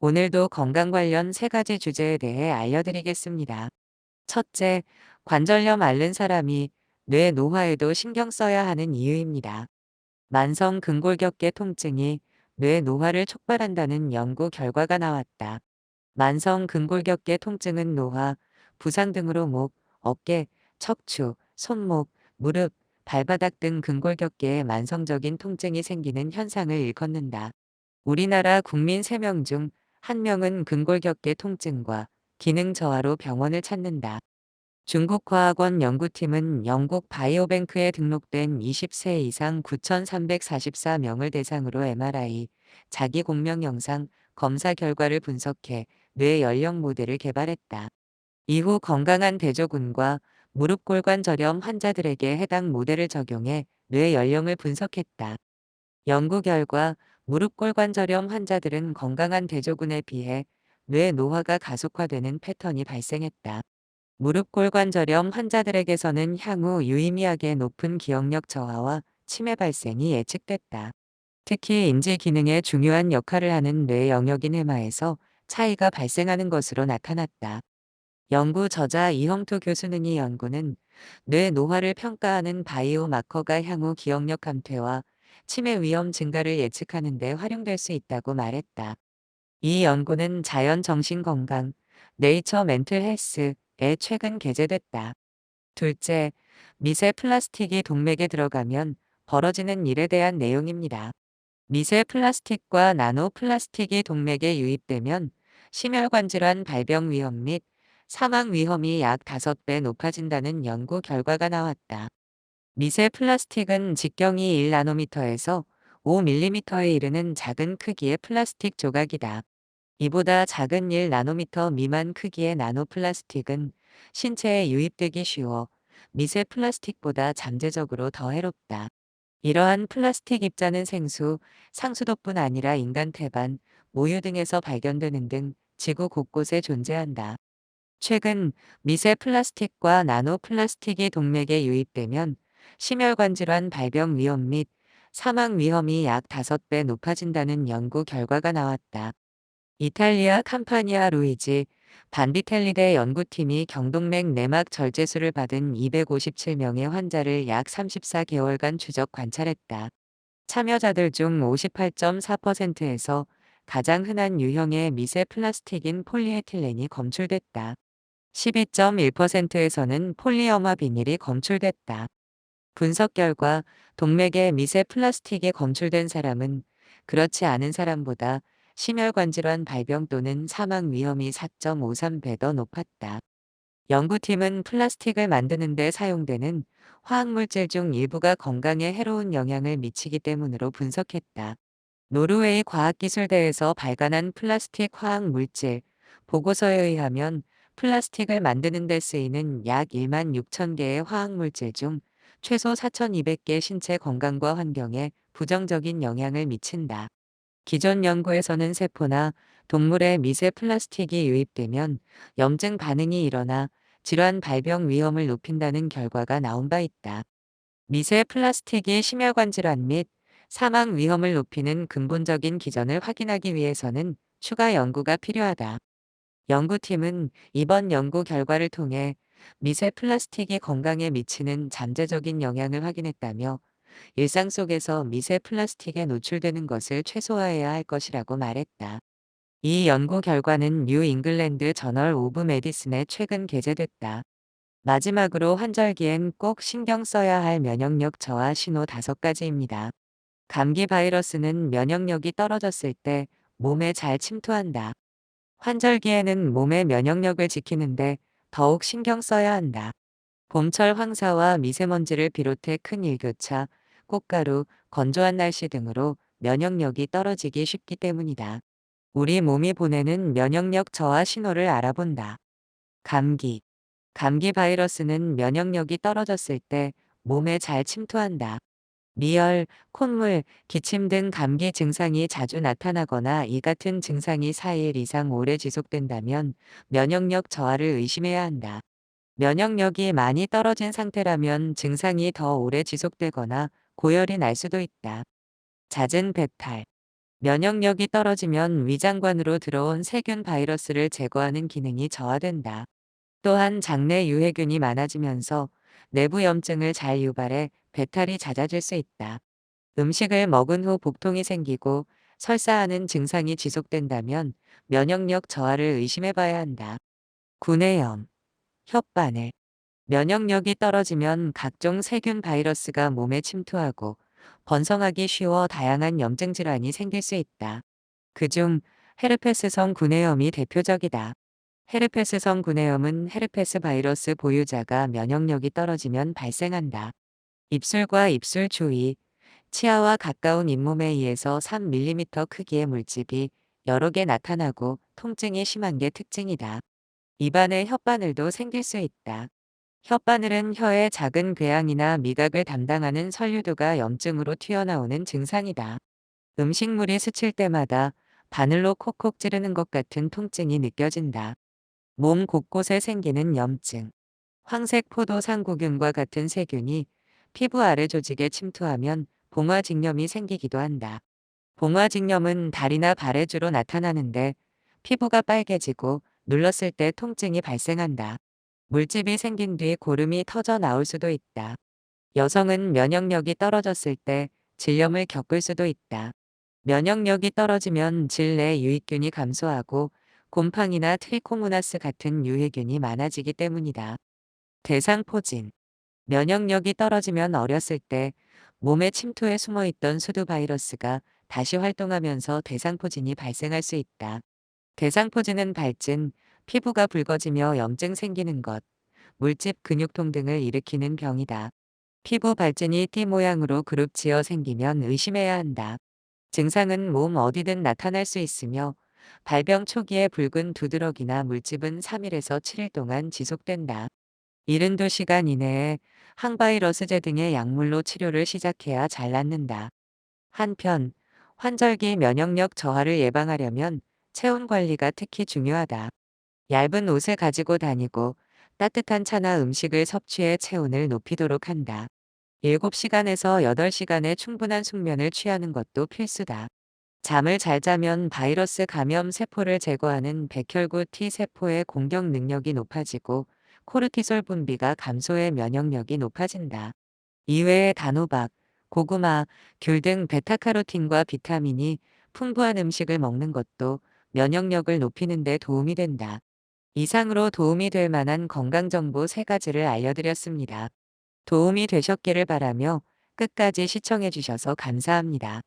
오늘도 건강 관련 세 가지 주제에 대해 알려드리겠습니다. 첫째, 관절염 앓는 사람이 뇌 노화에도 신경 써야 하는 이유입니다. 만성 근골격계 통증이 뇌 노화를 촉발한다는 연구 결과가 나왔다. 만성 근골격계 통증은 노화, 부상 등으로 목, 어깨, 척추, 손목, 무릎, 발바닥 등 근골격계에 만성적인 통증이 생기는 현상을 일컫는다. 우리나라 국민 3명 중 1명은 근골격계 통증과 기능 저하로 병원을 찾는다. 중국과학원 연구팀은 영국 바이오뱅크에 등록된 20세 이상 9,344명을 대상으로 MRI, 자기 공명 영상, 검사 결과를 분석해 뇌 연령 모델을 개발했다. 이후 건강한 대조군과 무릎골관 저렴 환자들에게 해당 모델을 적용해 뇌 연령을 분석했다. 연구 결과 무릎골관 저렴 환자들은 건강한 대조군에 비해 뇌 노화가 가속화되는 패턴이 발생했다. 무릎골관 저렴 환자들에게서는 향후 유의미하게 높은 기억력 저하와 치매 발생이 예측됐다. 특히 인지 기능에 중요한 역할을 하는 뇌 영역인 해마에서 차이가 발생하는 것으로 나타났다. 연구 저자 이형투 교수는 이 연구는 뇌 노화를 평가하는 바이오 마커가 향후 기억력 감퇴와 치매 위험 증가를 예측하는 데 활용될 수 있다고 말했다. 이 연구는 자연 정신 건강, 네이처 멘틀 헬스에 최근 게재됐다. 둘째, 미세 플라스틱이 동맥에 들어가면 벌어지는 일에 대한 내용입니다. 미세 플라스틱과 나노 플라스틱이 동맥에 유입되면 심혈관 질환 발병 위험 및 사망 위험이 약 5배 높아진다는 연구 결과가 나왔다. 미세 플라스틱은 직경이 1나노미터에서 5mm에 이르는 작은 크기의 플라스틱 조각이다. 이보다 작은 1나노미터 미만 크기의 나노플라스틱은 신체에 유입되기 쉬워 미세 플라스틱보다 잠재적으로 더 해롭다. 이러한 플라스틱 입자는 생수, 상수도뿐 아니라 인간 태반, 모유 등에서 발견되는 등 지구 곳곳에 존재한다. 최근 미세 플라스틱과 나노 플라스틱이 동맥에 유입되면 심혈관 질환 발병 위험 및 사망 위험이 약 5배 높아진다는 연구 결과가 나왔다. 이탈리아 캄파니아 루이지 반비텔리대 연구팀이 경동맥 내막 절제술을 받은 257명의 환자를 약 34개월간 추적 관찰했다. 참여자들 중 58.4%에서 가장 흔한 유형의 미세 플라스틱인 폴리에틸렌이 검출됐다. 12.1%에서는 폴리어마 비닐이 검출됐다. 분석 결과 동맥에 미세 플라스틱이 검출된 사람은 그렇지 않은 사람보다 심혈관 질환 발병 또는 사망 위험이 4.53배 더 높았다. 연구팀은 플라스틱을 만드는 데 사용되는 화학물질 중 일부가 건강에 해로운 영향을 미치기 때문으로 분석했다. 노르웨이 과학기술대에서 발간한 플라스틱 화학물질 보고서에 의하면 플라스틱을 만드는 데 쓰이는 약 1만 6천 개의 화학물질 중 최소 4,200개 신체 건강과 환경에 부정적인 영향을 미친다. 기존 연구에서는 세포나 동물의 미세 플라스틱이 유입되면 염증 반응이 일어나 질환 발병 위험을 높인다는 결과가 나온 바 있다. 미세 플라스틱이 심혈관 질환 및 사망 위험을 높이는 근본적인 기전을 확인하기 위해서는 추가 연구가 필요하다. 연구팀은 이번 연구 결과를 통해 미세 플라스틱이 건강에 미치는 잠재적인 영향을 확인했다며 일상 속에서 미세 플라스틱에 노출되는 것을 최소화해야 할 것이라고 말했다. 이 연구 결과는 뉴 잉글랜드 저널 오브 메디슨에 최근 게재됐다. 마지막으로 환절기엔 꼭 신경 써야 할 면역력 저하 신호 5가지입니다. 감기 바이러스는 면역력이 떨어졌을 때 몸에 잘 침투한다. 환절기에는 몸의 면역력을 지키는데 더욱 신경 써야 한다. 봄철 황사와 미세먼지를 비롯해 큰 일교차, 꽃가루, 건조한 날씨 등으로 면역력이 떨어지기 쉽기 때문이다. 우리 몸이 보내는 면역력 저하 신호를 알아본다. 감기. 감기 바이러스는 면역력이 떨어졌을 때 몸에 잘 침투한다. 미열, 콧물, 기침 등 감기 증상이 자주 나타나거나 이 같은 증상이 4일 이상 오래 지속된다면 면역력 저하를 의심해야 한다. 면역력이 많이 떨어진 상태라면 증상이 더 오래 지속되거나 고열이 날 수도 있다. 잦은 배탈. 면역력이 떨어지면 위장관으로 들어온 세균 바이러스를 제거하는 기능이 저하된다. 또한 장내 유해균이 많아지면서 내부 염증을 잘 유발해 배탈이 잦아질 수 있다. 음식을 먹은 후 복통이 생기고 설사하는 증상이 지속된다면 면역력 저하를 의심해 봐야 한다. 구내염, 혓바늘, 면역력이 떨어지면 각종 세균 바이러스가 몸에 침투하고 번성하기 쉬워 다양한 염증 질환이 생길 수 있다. 그중 헤르페스성 구내염이 대표적이다. 헤르페스성 구내염은 헤르페스 바이러스 보유자가 면역력이 떨어지면 발생한다. 입술과 입술 주위, 치아와 가까운 잇몸에 의해서 3mm 크기의 물집이 여러 개 나타나고 통증이 심한 게 특징이다. 입안에 혓바늘도 생길 수 있다. 혓바늘은 혀의 작은 궤양이나 미각을 담당하는 설유도가 염증으로 튀어나오는 증상이다. 음식물이 스칠 때마다 바늘로 콕콕 찌르는 것 같은 통증이 느껴진다. 몸 곳곳에 생기는 염증. 황색 포도 상구균과 같은 세균이 피부 아래 조직에 침투하면 봉화직염이 생기기도 한다. 봉화직염은 다리나 발에 주로 나타나는데 피부가 빨개지고 눌렀을 때 통증이 발생한다. 물집이 생긴 뒤 고름이 터져 나올 수도 있다. 여성은 면역력이 떨어졌을 때 질염을 겪을 수도 있다. 면역력이 떨어지면 질내 유익균이 감소하고 곰팡이나 트리코모나스 같은 유해균이 많아지기 때문이다. 대상포진 면역력이 떨어지면 어렸을 때 몸에 침투해 숨어있던 수두 바이러스가 다시 활동하면서 대상포진이 발생할 수 있다. 대상포진은 발진, 피부가 붉어지며 염증 생기는 것, 물집 근육통 등을 일으키는 병이다. 피부 발진이 띠 모양으로 그룹 지어 생기면 의심해야 한다. 증상은 몸 어디든 나타날 수 있으며 발병 초기에 붉은 두드러기나 물집은 3일에서 7일 동안 지속된다. 72시간 이내에 항바이러스제 등의 약물로 치료를 시작해야 잘 낫는다. 한편 환절기 면역력 저하를 예방하려면 체온 관리가 특히 중요하다. 얇은 옷을 가지고 다니고 따뜻한 차나 음식을 섭취해 체온을 높이도록 한다. 7시간에서 8시간의 충분한 숙면을 취하는 것도 필수다. 잠을 잘 자면 바이러스 감염 세포를 제거하는 백혈구 T세포의 공격 능력이 높아지고 코르티솔 분비가 감소해 면역력이 높아진다. 이외에 단호박, 고구마, 귤 등 베타카로틴과 비타민이 풍부한 음식을 먹는 것도 면역력을 높이는 데 도움이 된다. 이상으로 도움이 될 만한 건강정보 3가지를 알려드렸습니다. 도움이 되셨기를 바라며 끝까지 시청해주셔서 감사합니다.